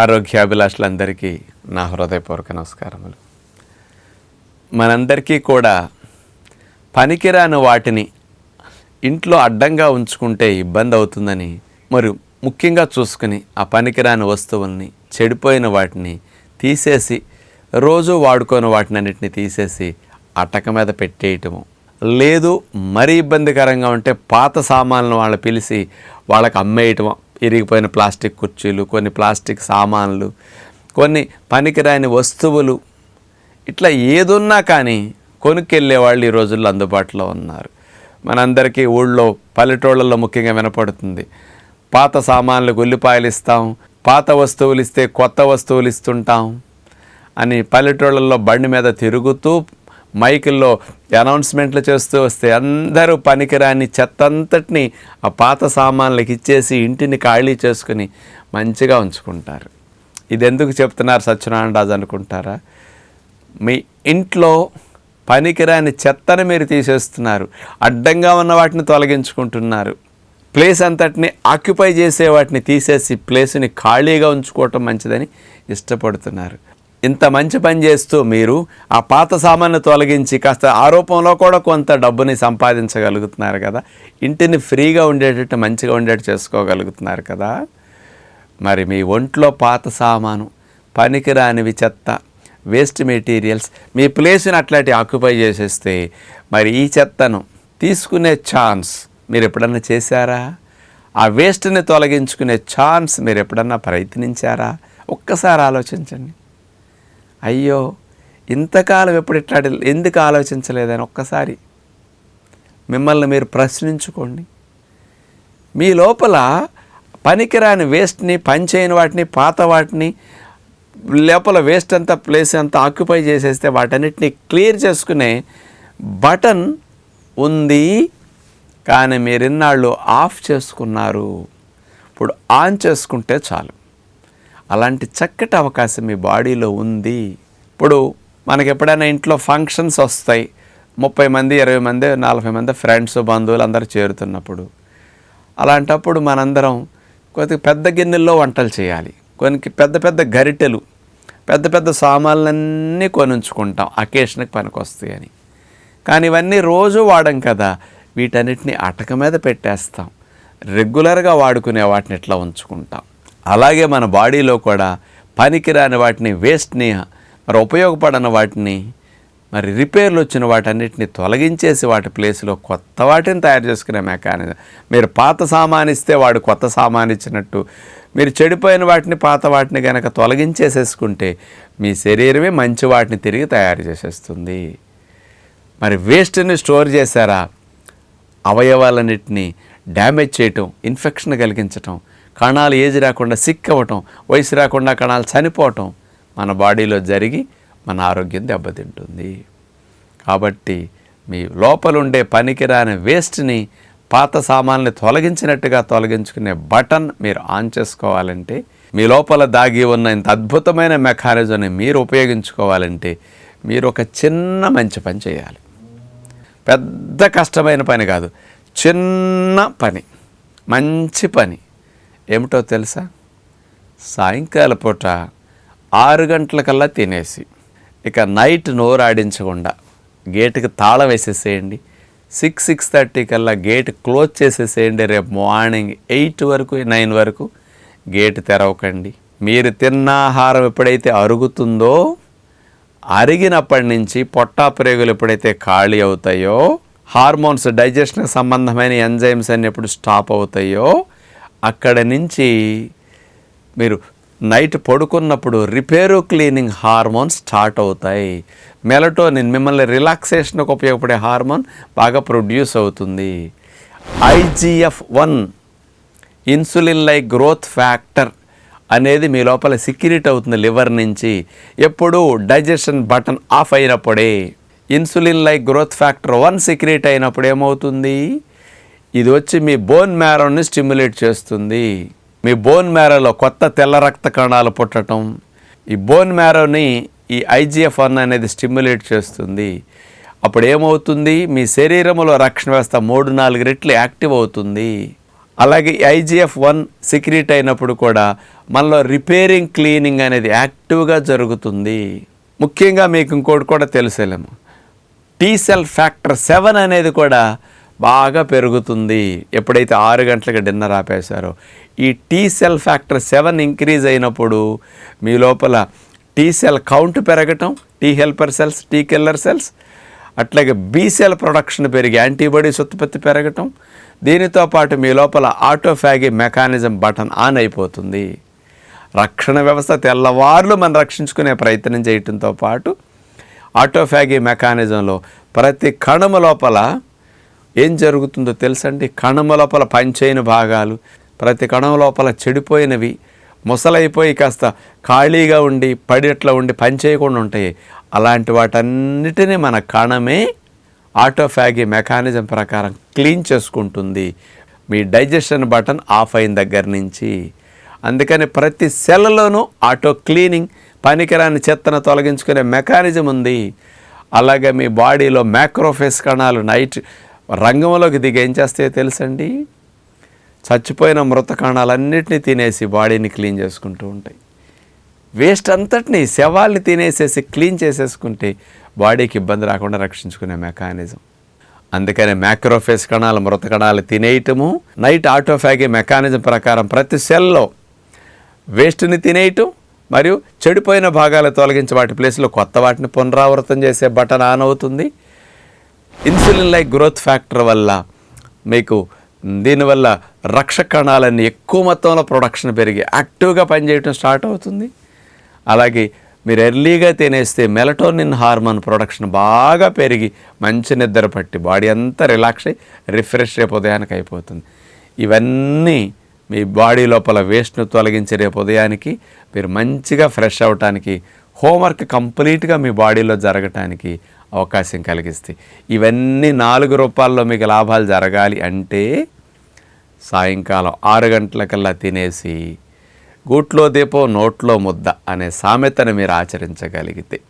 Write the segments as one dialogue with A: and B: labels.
A: ఆరోగ్యాభిలాషులందరికీ నా హృదయపూర్వక నమస్కారములు. మనందరికీ కూడా పనికిరాని వాటిని ఇంట్లో అడ్డంగా ఉంచుకుంటే ఇబ్బంది అవుతుందని మరి ముఖ్యంగా చూసుకుని ఆ పనికిరాని వస్తువుల్ని చెడిపోయిన వాటిని తీసేసి రోజు వాడుకోని వాటిని అన్నిటిని తీసేసి అటక మీద పెట్టేయటము. లేదు మరీ ఇబ్బందికరంగా ఉంటే పాత సామాన్లు వాళ్ళు పిలిచి వాళ్ళకి అమ్మేయటం ఇరిగిపోయిన ప్లాస్టిక్ కుర్చీలు కొన్ని ప్లాస్టిక్ సామాన్లు కొన్ని పనికిరాని వస్తువులు ఇట్లా ఏదున్నా కానీ కొనుక్కెళ్ళే వాళ్ళు ఈ రోజుల్లో అందుబాటులో ఉన్నారు. మనందరికీ ఊళ్ళో పల్లెటూళ్ళల్లో ముఖ్యంగా వినపడుతుంది. పాత సామాన్లకు ఉల్లిపాయలు ఇస్తాం పాత వస్తువులు ఇస్తే కొత్త వస్తువులు ఇస్తుంటాం అని పల్లెటూళ్ళల్లో బండి మీద తిరుగుతూ మైకుల్లో అనౌన్స్మెంట్లు చేస్తూ వస్తే అందరూ పనికిరాని చెత్త అంతటిని ఆ పాత సామాన్లకు ఇచ్చేసి ఇంటిని ఖాళీ చేసుకుని మంచిగా ఉంచుకుంటారు. ఇది ఎందుకు చెప్తున్నారు సత్యనారాయణ రాజు అనుకుంటారా? మీ ఇంట్లో పనికిరాని చెత్తను మీరు తీసేస్తున్నారు అడ్డంగా ఉన్న వాటిని తొలగించుకుంటున్నారు ప్లేస్ అంతటిని ఆక్యుపై చేసే వాటిని తీసేసి ప్లేస్ని ఖాళీగా ఉంచుకోవటం మంచిదని ఇష్టపడుతున్నారు. ఇంత మంచి పని చేస్తూ మీరు ఆ పాత సామాన్ని తొలగించి కాస్త ఆరోపంలో కూడా కొంత డబ్బుని సంపాదించగలుగుతున్నారు కదా. ఇంటిని ఫ్రీగా ఉండేటట్టు మంచిగా ఉండేట్టు చేసుకోగలుగుతున్నారు కదా. మరి మీ ఒంట్లో పాత సామాను పనికిరానివి చెత్త వేస్ట్ మెటీరియల్స్ మీ ప్లేస్ని అట్లాంటి ఆక్యుపై చేసేస్తే మరి ఈ చెత్తను తీసుకునే ఛాన్స్ మీరు ఎప్పుడన్నా చేశారా? ఆ వేస్ట్ని తొలగించుకునే ఛాన్స్ మీరు ఎప్పుడన్నా ప్రయత్నించారా? ఒక్కసారి ఆలోచించండి. అయ్యో ఇంతకాలం ఎప్పుడు ఇట్లా ఎందుకు ఆలోచించలేదని ఒక్కసారి మిమ్మల్ని మీరు ప్రశ్నించుకోండి. మీ లోపల పనికిరాని వేస్ట్ని పనిచేయని వాటిని పాత వాటిని లోపల వేస్ట్ అంతా ప్లేస్ అంతా ఆక్యుపై చేసేస్తే వాటన్నిటిని క్లియర్ చేసుకునే బటన్ ఉంది కానీ మీరు ఇన్నాళ్ళు ఆఫ్ చేసుకున్నారు. ఇప్పుడు ఆన్ చేసుకుంటే చాలు. అలాంటి చక్కటి అవకాశం మీ బాడీలో ఉంది. ఇప్పుడు మనకి ఎప్పుడైనా ఇంట్లో ఫంక్షన్స్ వస్తాయి. ముప్పై మంది ఇరవై మంది నలభై మంది ఫ్రెండ్స్ బంధువులు అందరూ చేరుతున్నప్పుడు. అలాంటప్పుడు మనందరం కొద్దిగా పెద్ద గిన్నెల్లో వంటలు చేయాలి. కొన్ని పెద్ద పెద్ద గరిటెలు పెద్ద పెద్ద సామాన్లన్నీ కొనుంచుకుంటాం. అకేషన్కి పనికొస్తాయి అని. కానీ ఇవన్నీ రోజు వాడం కదా. వీటన్నిటిని అటక మీద పెట్టేస్తాం. రెగ్యులర్గా వాడుకునే వాటిని ఎట్లా ఉంచుకుంటాం. అలాగే మన బాడీలో కూడా పనికిరాని వాటిని వేస్ట్ని మరి ఉపయోగపడని వాటిని మరి రిపేర్లు వచ్చిన వాటన్నిటిని తొలగించేసి వాటి ప్లేస్లో కొత్త వాటిని తయారు చేసుకునే మెకానిజం. మీరు పాత సామాన్ ఇస్తే వాడు కొత్త సామాన్ ఇచ్చినట్టు మీరు చెడిపోయిన వాటిని పాత వాటిని కనుక తొలగించేసేసుకుంటే మీ శరీరమే మంచి వాటిని తిరిగి తయారు చేసేస్తుంది. మరి వేస్ట్ని స్టోర్ చేశారా? అవయవాలన్నిటిని డ్యామేజ్ చేయటం ఇన్ఫెక్షన్ కలిగించటం కణాలు ఏజ్ రాకుండా సిక్ అవ్వటం వయసు రాకుండా కణాలు చనిపోవటం మన బాడీలో జరిగి మన ఆరోగ్యం దెబ్బతింటుంది. కాబట్టి మీ లోపల ఉండే పనికిరాని వేస్ట్ని పాత సామాన్ని తొలగించినట్టుగా తొలగించుకునే బటన్ మీరు ఆన్ చేసుకోవాలంటే మీ లోపల దాగి ఉన్న ఇంత అద్భుతమైన మెకానిజంని మీరు ఉపయోగించుకోవాలంటే మీరు ఒక చిన్న మంచి పని చేయాలి. పెద్ద కష్టమైన పని కాదు చిన్న పని మంచి పని. ఏమిటో తెలుసా? సాయంకాల పూట ఆరు గంటలకల్లా తినేసి ఇక నైట్ నోరు ఆడించకుండా గేటుకి తాళం వేసేసేయండి. సిక్స్ సిక్స్ థర్టీ కల్లా గేట్ క్లోజ్ చేసేసేయండి. రేపు మార్నింగ్ ఎయిట్ వరకు నైన్ వరకు గేట్ తెరవకండి. మీరు తిన్న ఆహారం ఎప్పుడైతే అరుగుతుందో అరిగినప్పటి నుంచి పొట్టా ప్రేగులు ఎప్పుడైతే ఖాళీ అవుతాయో హార్మోన్స్ డైజెషన్కి సంబంధమైన ఎంజైమ్స్ అన్ని ఎప్పుడు స్టాప్ అవుతాయో అక్కడ నుంచి మీరు నైట్ పడుకున్నప్పుడు రిపేరు క్లీనింగ్ హార్మోన్స్ స్టార్ట్ అవుతాయి. మెలటోనిన్ మిమ్మల్ని రిలాక్సేషన్కి ఉపయోగపడే హార్మోన్ బాగా ప్రొడ్యూస్ అవుతుంది. IGF one insulin like growth factor అనేది మీ లోపల సిక్యూరిటీ అవుతుంది లివర్ నుంచి. ఎప్పుడు డైజెషన్ బటన్ ఆఫ్ అయినప్పుడే. Insulin like growth factor one secrete అయినప్పుడు ఏమవుతుంది? ఇది వచ్చి మీ బోన్ మ్యారోని స్టిమ్యులేట్ చేస్తుంది. మీ బోన్ మ్యారోలో కొత్త తెల్ల రక్త కణాలు పుట్టడం ఈ బోన్ మ్యారోని ఈ ఐజిఎఫ్ వన్ అనేది స్టిమ్యులేట్ చేస్తుంది. అప్పుడు ఏమవుతుంది? మీ శరీరంలో రక్షణ వ్యవస్థ మూడు నాలుగు రెట్లు యాక్టివ్ అవుతుంది. అలాగే ఐజిఎఫ్ వన్ సిక్రీట్ అయినప్పుడు కూడా మనలో రిపేరింగ్ క్లీనింగ్ అనేది యాక్టివ్గా జరుగుతుంది. ముఖ్యంగా మీకు ఇంకోటి కూడా తెలుసేలేము. టీ సెల్ ఫ్యాక్టర్ సెవెన్ అనేది కూడా బాగా పెరుగుతుంది. ఎప్పుడైతే ఆరు గంటలకు డిన్నర్ ఆపేశారో ఈ T cell factor seven increase అయినప్పుడు మీ లోపల టీ సెల్ కౌంట్ పెరగటం T helper cells T killer cells అట్లాగే బీ సెల్ ప్రొడక్షన్ పెరిగి యాంటీబాడీస్ ఉత్పత్తి పెరగటం దీనితో పాటు మీ లోపల ఆటోఫ్యాగీ మెకానిజం బటన్ ఆన్ అయిపోతుంది. రక్షణ వ్యవస్థ తెల్లవార్లు మనం రక్షించుకునే ప్రయత్నం చేయటంతో పాటు ఆటోఫ్యాగీ మెకానిజంలో ప్రతి కణము లోపల ఏం జరుగుతుందో తెలుసండి? కణము లోపల పనిచేయని భాగాలు ప్రతి కణం లోపల చెడిపోయినవి ముసలైపోయి కాస్త ఖాళీగా ఉండి పడిట్లా ఉండి పనిచేయకుండా ఉంటాయి. అలాంటి వాటన్నిటినీ మన కణమే ఆటోఫ్యాగీ మెకానిజం ప్రకారం క్లీన్ చేసుకుంటుంది. మీ డైజెషన్ బటన్ ఆఫ్ అయిన దగ్గర నుంచి. అందుకని ప్రతి సెల్లోనూ ఆటో క్లీనింగ్ పనికిరాని చెత్తను తొలగించుకునే మెకానిజం ఉంది. అలాగే మీ బాడీలో మ్యాక్రోఫేస్ కణాలు నైట్ రంగంలోకి దిగి ఏం చేస్తాయో తెలుసండి? చచ్చిపోయిన మృత కణాలన్నింటినీ తినేసి బాడీని క్లీన్ చేసుకుంటూ ఉంటాయి. వేస్ట్ అంతటిని శవాల్ని తినేసేసి క్లీన్ చేసేసుకుంటే బాడీకి ఇబ్బంది రాకుండా రక్షించుకునే మెకానిజం. అందుకనే మ్యాక్రోఫేస్ కణాలు మృత కణాలు తినేయటము నైట్ ఆటోఫాగీ మెకానిజం ప్రకారం ప్రతి సెల్లో వేస్ట్ని తినేయటం మరియు చెడిపోయిన భాగాలు తొలగించి వాటి ప్లేస్లో కొత్త వాటిని పునరావృతం చేసే బటన్ ఆన్ అవుతుంది. ఇన్సులిన్ లైక్ గ్రోత్ ఫ్యాక్టర్ వల్ల మీకు దీనివల్ల రక్ష కణాలన్నీ ఎక్కువ మొత్తంలో ప్రొడక్షన్ పెరిగి యాక్టివ్గా పనిచేయడం స్టార్ట్ అవుతుంది. అలాగే మీరు ఎర్లీగా తినేస్తే మెలటోనిన్ హార్మోన్ ప్రొడక్షన్ బాగా పెరిగి మంచి నిద్ర పట్టి బాడీ అంతా రిలాక్స్ అయ్యి రిఫ్రెష్ రేపు ఉదయానికి అయిపోతుంది. ఇవన్నీ మీ బాడీ లోపల వేస్ట్ను తొలగించి రేపు ఉదయానికి మీరు మంచిగా ఫ్రెష్ అవటానికి హోంవర్క్ కంప్లీట్గా మీ బాడీలో జరగటానికి అవకాశం కలిగిస్తాయి. ఇవన్నీ నాలుగు రూపాల్లో మీకు లాభాలు జరగాలి అంటే సాయంకాలం ఆరు గంటలకల్లా తినేసి గూట్లో దీపం నోట్లో ముద్ద అనే సామెతను మీరు ఆచరించగలిగితే.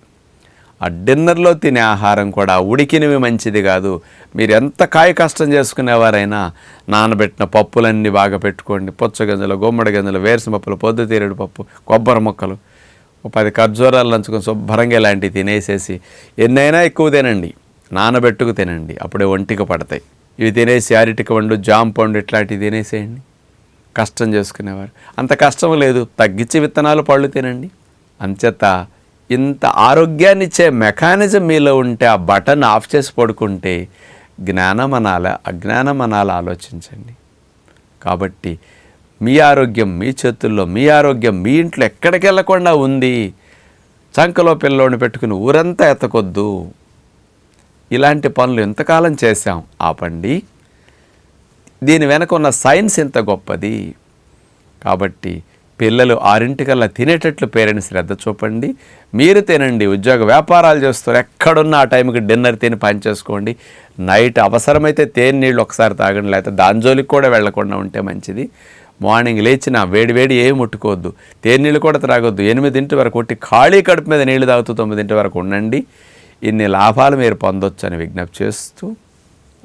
A: ఆ డిన్నర్లో తినే ఆహారం కూడా ఉడికినవి మంచిది కాదు. మీరు ఎంత కాయ కష్టం చేసుకునేవారైనా నానబెట్టిన పప్పులన్నీ బాగా పెట్టుకోండి. పుచ్చగింజలు గుమ్మడి గింజలు వేరుసపప్పులు పొద్దుతీరుడు పప్పు కొబ్బరి ముక్కలు. పది ఖర్జూరాలు నంచుకొని శుభ్రంగా ఇలాంటివి తినేసేసి ఎన్నైనా ఎక్కువ తినండి. నానబెట్టుకు తినండి. అప్పుడే ఒంటికి పడతాయి. ఇవి తినేసి అరటికి పండు జామ పండు ఇట్లాంటివి తినేసేయండి. కష్టం చేసుకునేవారు. అంత కష్టం లేదు. తగ్గించి విత్తనాలు పళ్ళు తినండి. అంచేత ఇంత ఆరోగ్యాన్ని ఇచ్చే మెకానిజం మీలో ఉంటే ఆ బటన్ ఆఫ్ చేసి పడుకుంటే జ్ఞానం అనాల అజ్ఞానం అనాల ఆలోచించండి. కాబట్టి మీ ఆరోగ్యం మీ చేతుల్లో మీ ఆరోగ్యం మీ ఇంట్లో ఎక్కడికి వెళ్ళకుండా ఉంది. చంకలో పిల్లోని పెట్టుకుని ఊరంతా ఎత్తకొద్దు ఇలాంటి పనులు ఎంతకాలం చేశాం. ఆపండి. దీని వెనక ఉన్న సైన్స్ ఎంత గొప్పది. కాబట్టి పిల్లలు ఆరింటికల్లా తినేటట్లు పేరెంట్స్ శ్రద్ధ చూపండి. మీరు తినండి. ఉద్యోగ వ్యాపారాలు చేస్తారు. ఎక్కడున్న ఆ టైంకి డిన్నర్ తిని పని చేసుకోండి. నైట్ అవసరమైతే తేనె నీళ్ళు ఒకసారి తాగండి. లేకపోతే దాని జోలికి కూడా వెళ్ళకుండా ఉంటే మంచిది. మార్నింగ్ లేచిన వేడి వేడి ఏమి ముట్టుకోవద్దు. తేనె నీళ్ళు కూడా త్రాగొద్దు. ఎనిమిదింటి వరకు కొట్టి ఖాళీ కడుపు మీద నీళ్ళు తాగుతూ తొమ్మిదింటి వరకు ఉండండి. ఇన్ని లాభాలు మీరు పొందొచ్చు అని విజ్ఞప్తి చేస్తూ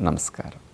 A: నమస్కారం.